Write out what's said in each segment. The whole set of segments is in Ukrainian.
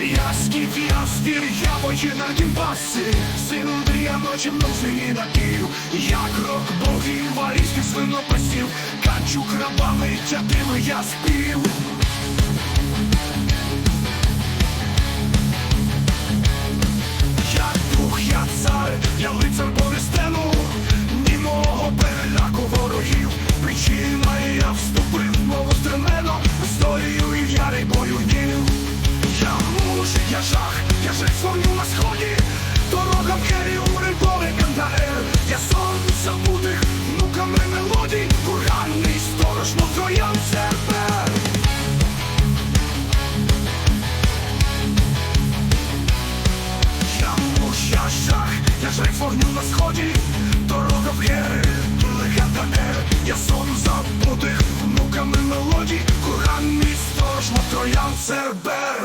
Ясків яскір, я воїна Дімбаси Син Андрія ночі носи і на Київ Я крок богів, валійських свинопасів Качу крабами, тятими я спів я вогню на сході Дорога в Гери, легенда Ер Я сон забутих внуками мелодій Курган мій сторож, мов троян Цербер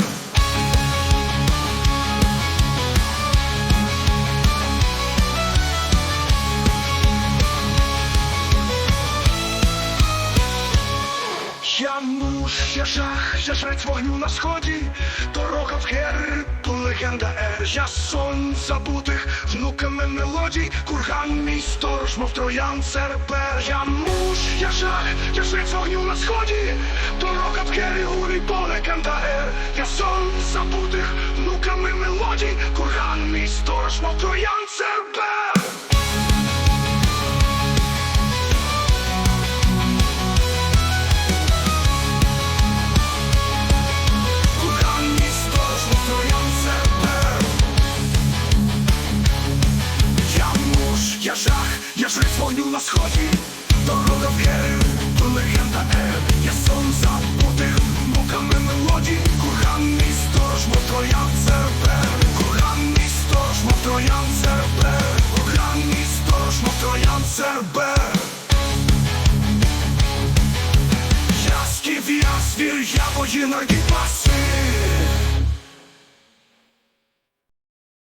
Я муж, я жах, я жрець вогню на сході, дорога в гер, легенда ер, я сон забутих, внуками мелодій, курган мій сторож, мов троян серпер. Я муж, я жаль, я жрець вогню на сході, дорога в гері, гурі, легенда ер, я сон забутих, внуками мелодій, курган мій сторож, мов троян серпер. Я жрець вогню на сході. Дорога в гери, легенда ер Я сон забутих муками мелодій. Курган мій сторож, мов троян серпер Курган мій сторож, мов троян серпер Курган мій сторож, мов троян серпер Я скіф, я звір, я воїн Аргіпаси